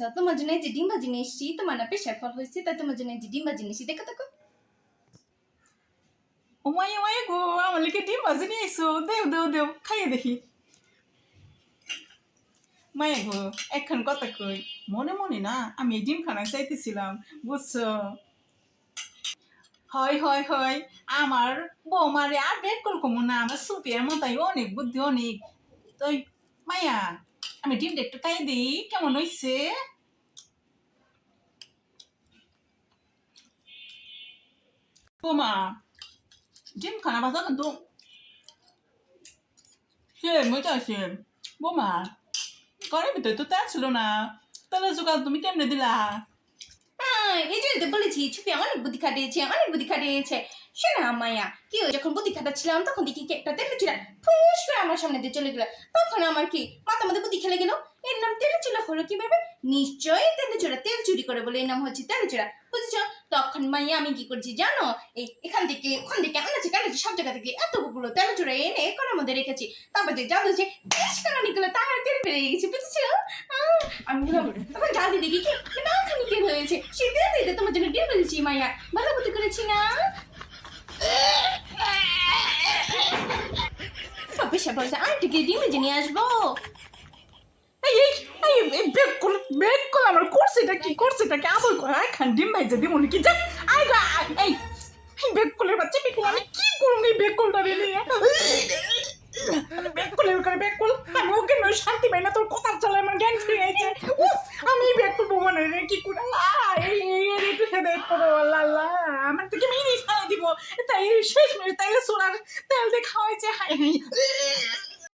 করছ তোমার জন্য যে ডিম ভাজি নিয়ে এসছি তোমার না প্রেশার ফল হয়েছে, তাই তোমার জন্য যে ডিম ভাজি নিয়ে এসছি দেখো দেখো। ও মায়ে মায়ে গো, আমার লিখে ডিম ভাজি নিয়ে এসো দেও দেও দেও, খাইয়ে দেখি। মায়ে গো, এখন কথা কই, মনে মনে না, আমি এই ডিম খানা চাইতেছিলাম বুঝছ? হয় হয় হয়, আমার বৌমারে আর বের কমো না, আমার সুপিয়ার মতাই অনেক বুদ্ধি, অনেক। তো মায়া আমি কেমন ডিম খানা ভাজা কিন্তু সে মজা আছে বৌমা ঘরের ভিতরে তো তেল ছিল না তুমি কেমনে দিলা এই বলেছি অনেক বুদ্ধি খাটিয়েছে অনেক বুদ্ধি খাটিয়েছে মায়া কি হয়েছে যখন বুদ্ধি খাটাচ্ছিলাম তখন দেখি কি একটা তেলে করে আমার সামনে দিয়ে চলে গেল। তখন আমার কি? মাথা মধ্যে বুদ্ধি খেলে গেল। এর নাম তেলে চুলা হলো কীভাবে? নিশ্চয়ই তেলে চুলা তেল চুরি করে বলে এর নাম হচ্ছে তেলে চুলা বুঝেছ? তখন মাইয়া আমি কি করছি জানো? এই এখান থেকে, ওখান থেকে আনাচে কানাচে সব জায়গা থেকে এতগুলো তেল চুড়া এনে করার মধ্যে রেখেছি। তারপর যে জাদু যে বেশ কানা নিকলো তার তেল বেরিয়ে গেছে, বুঝেছ? আমি তখন জাল দিয়ে দেখি কি? খানি তেল হয়েছে সে তেল দিতে তোমার জন্য ডিম বলেছি মাইয়া। ভালো বুদ্ধি করেছি না? বেশা বলছে আন্টি কি ডিম ভেজে নিয়ে আসব। এই এই এই বেক কল বেক কল আমার করছেটা কি? করছেটা কি? আবার করে আই খান, ডিম ভাইজা দিব নাকি? যা আই গা এই বেক কলের বাচ্চা বেক আমি কি করব এই বেক কলটা রে নিয়ে? বেক কলের করে বেক কল আমি ওকে নয়, শান্তি পাই না, তোর কথা চলে আমার জ্ঞান ফিরে গেছে আমি বেক করব মানে রে, কি করে? এই এই একটু হেদায়ত করো, আল্লাহ আল্লাহ আমার থেকে মেয়ে সারা দিব? তাই শেষ মেয়ে 他们在开这海。